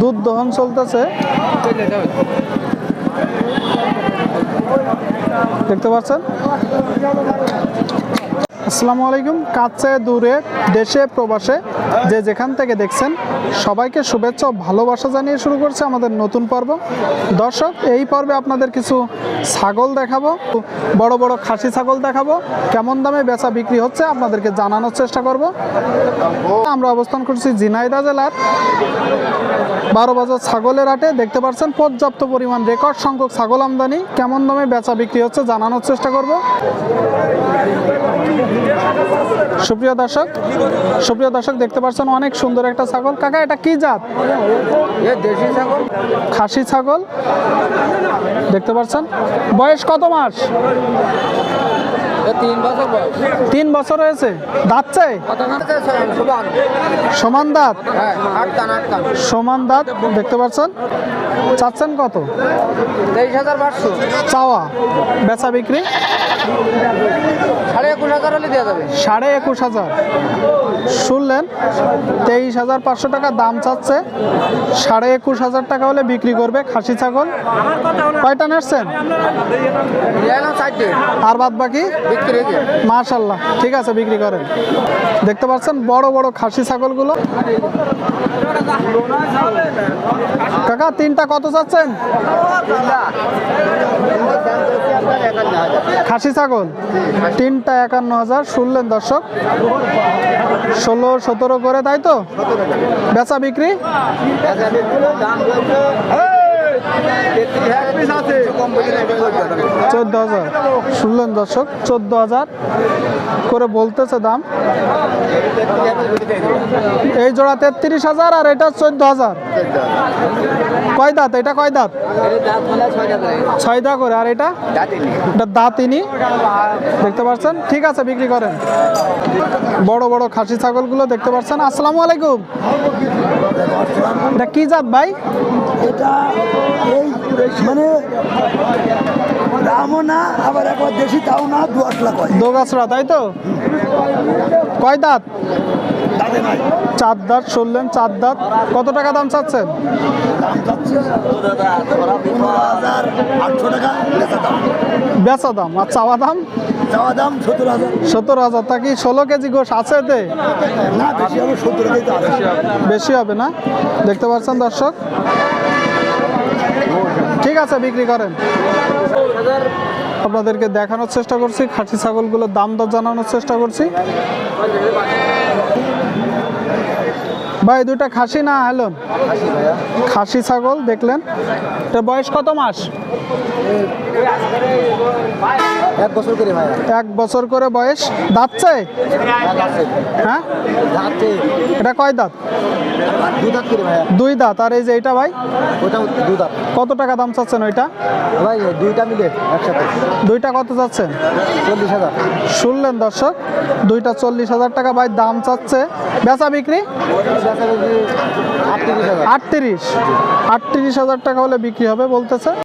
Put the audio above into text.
দুধ দহন চলতেছে। দেখতে পাচ্ছেন? আসসালামু আলাইকুম। কাছে, দূরে, দেশে, প্রবাসে যে যেখান থেকে দেখছেন, সবাইকে শুভেচ্ছা ও ভালোবাসা জানিয়ে শুরু করছে আমাদের নতুন পর্ব। দর্শক, এই পর্বে আপনাদের কিছু ছাগল দেখাবো, বড় বড় খাসি ছাগল দেখাবো, কেমন দামে বেচা বিক্রি হচ্ছে আপনাদেরকে জানানোর চেষ্টা করব। আমরা অবস্থান করছি ঝিনাইদা জেলার বারো বাজার ছাগলের হাটে। দেখতে পাচ্ছেন, পর্যাপ্ত পরিমাণ রেকর্ড সংখ্যক ছাগল আমদানি, কেমন দামে বেচা বিক্রি হচ্ছে জানানোর চেষ্টা করব। সুপ্রিয় দর্শক সুপ্রিয় দর্শক দেখতে পাচ্ছেন অনেক সুন্দর একটা ছাগল। কাকা এটা কি জাত? এ দেশি ছাগল। খাসি ছাগল। দেখতে পাচ্ছেন বয়স কত মাস? তিন বছর হয়েছে। দাঁতছে সমান। দাঁত? হ্যাঁ কান সমান দাঁত দেখতে পাচ্ছেন। চাচ্ছেন কত? তেইশ হাজার চাওয়া। বেচা বিক্রি? সাড়ে একুশ হাজার সাড়ে একুশ হাজার। শুনলেন, তেইশ হাজার পাঁচশো টাকা দাম চাচ্ছে, সাড়ে একুশ হাজার টাকা হলে বিক্রি করবে খাসি ছাগল। কয়টা নেসছেন নিয়ে না চারটে আর বাদ বাকি? মার্শাল্লাহ ঠিক আছে, বিক্রি করেন। দেখতে পাচ্ছেন বড় বড় খাসি ছাগলগুলো। কাকা, তিনটা কত চাচ্ছেন? খাসি ছাগল। তিনটা একান্ন হাজার, শুনলেন দর্শক। ষোলো সতেরো করে তাই তো? বেচা বিক্রি? চোদ্দ হাজার। শুনলেন দর্শক, চোদ্দ হাজার করে বলতেছে দাম। এই জোড়া তেত্রিশ হাজার আর এটা চোদ্দ হাজার। কয় দাঁত? এটা কয় দাঁত? ছয় দাঁত করে। আর এটা? এটা দাঁতিনি। দেখতে পাচ্ছেন? ঠিক আছে, বিক্রি করেন। বড় বড় খাসি ছাগলগুলো দেখতে পাচ্ছেন। আসসালামু আলাইকুম। এটা কি জাত ভাই? এটা এই মানে দামও না আবার একবার দেশি তাও না দু আসলা কয় দোগাছড়া তাই তো? কয় দাঁত? চার দাঁত শুনলেন চার দাঁত। কত টাকা দাম চাচ্ছেন? বেচা দাম। আর চাওয়া দাম? সত্তর হাজার। তা কি ষোলো কেজি গোশ আছে এতে? না বেশি হবে না? দেখতে পাচ্ছেন দর্শক? আছে, বিক্রি করেন। আপনাদেরকে দেখানোর চেষ্টা করছি, খাসি ছাগলগুলোর দাম দর জানানোর চেষ্টা করছি। ভাই, দুটা খাসি না, হ্যালো? খাসি ছাগল, দেখলেন? এটা বয়স কত মাস? এক বছর করে ভাই। এক বছর করে বয়স। দাঁতছে হ্যাঁ? যাচ্ছে এটা কয় দাঁত? দু দাঁত করে ভাই। দুই দাঁত। আর এই যে এটা ভাই? ওটা দু দাঁত। কত টাকা দাম চাচ্ছেন ওইটা? ভাই দুইটা মিলে একসাথে। দুইটা কত চাচ্ছেন? চল্লিশ হাজার। শুনলেন দর্শক দুইটা চল্লিশ হাজার টাকা ভাই দাম চাচ্ছে। বেচা বিক্রি? আটত্রিশ। আটত্রিশ হাজার টাকা হলে বিক্রি হবে বলতেছে।